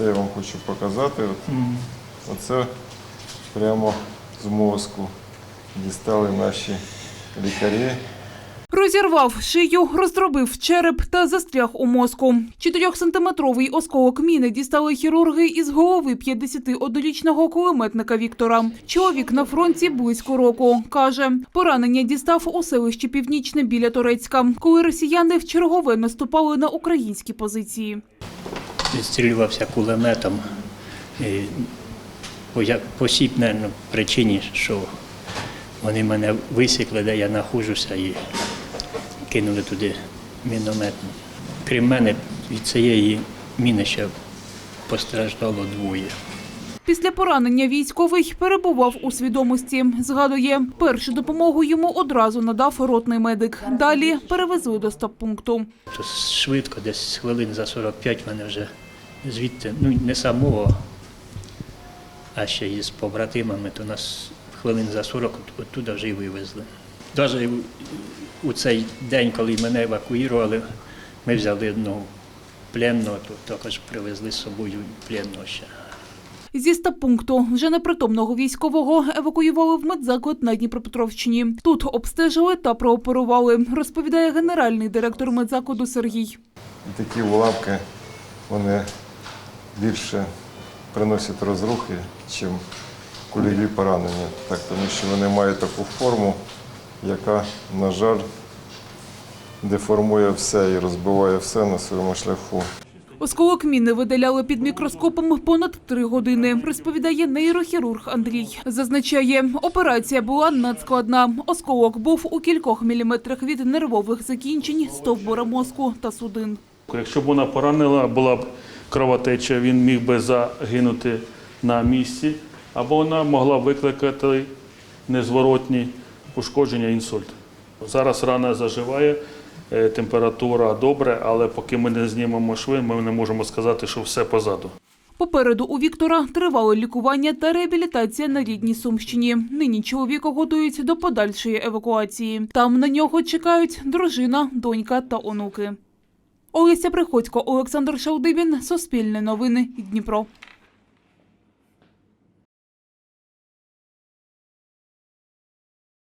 Це я вам хочу показати. От, Оце прямо з мозку дістали наші лікарі. Розірвав шию, роздробив череп та застряг у мозку. Чотирьохсантиметровий осколок міни дістали хірурги із голови 51-річного кулеметника Віктора. Чоловік на фронті близько року. Каже, поранення дістав у селищі Північне біля Турецька, коли росіяни в чергове наступали на українські позиції. Відстрілювався кулеметом по, сій, наверно, причині, що вони мене висікли, де я нахожуся, і кинули туди міномет. Крім мене, від цієї міни ще постраждало двоє. Після поранення військовий перебував у свідомості. Згадує, першу допомогу йому одразу надав ротний медик. Далі перевезли до стаб-пункту. Швидко, десь хвилин за 45 мене вже звідти, ну не самого, а ще й з побратимами, то нас хвилин за 40 оттуда вже й вивезли. Навіть у цей день, коли мене евакуювали, ми взяли одного пленного, то також привезли з собою пленного ще. Зі стаб-пункту вже непритомного військового евакуювали в медзаклад на Дніпропетровщині. Тут обстежили та прооперували, розповідає генеральний директор медзакладу Сергій. Такі уламки вони більше приносять розрухи, ніж кульові поранення. Так, тому що вони мають таку форму, яка, на жаль, деформує все і розбиває все на своєму шляху. Осколок міни видаляли під мікроскопом понад три години, розповідає нейрохірург Андрій. Зазначає, операція була надскладна. Осколок був у кількох міліметрах від нервових закінчень, стовбура мозку та судин. Якщо б вона поранила, була б кровотеча, він міг би загинути на місці, або вона могла викликати незворотні ушкодження інсульт. Зараз рана заживає, температура добре, але поки ми не знімемо шви, ми не можемо сказати, що все позаду. Попереду у Віктора тривало лікування та реабілітація на рідній Сумщині. Нині чоловіка готують до подальшої евакуації. Там на нього чекають дружина, донька та онуки. Олеся Приходько, Олександр Шалдибін, Суспільне новини, Дніпро.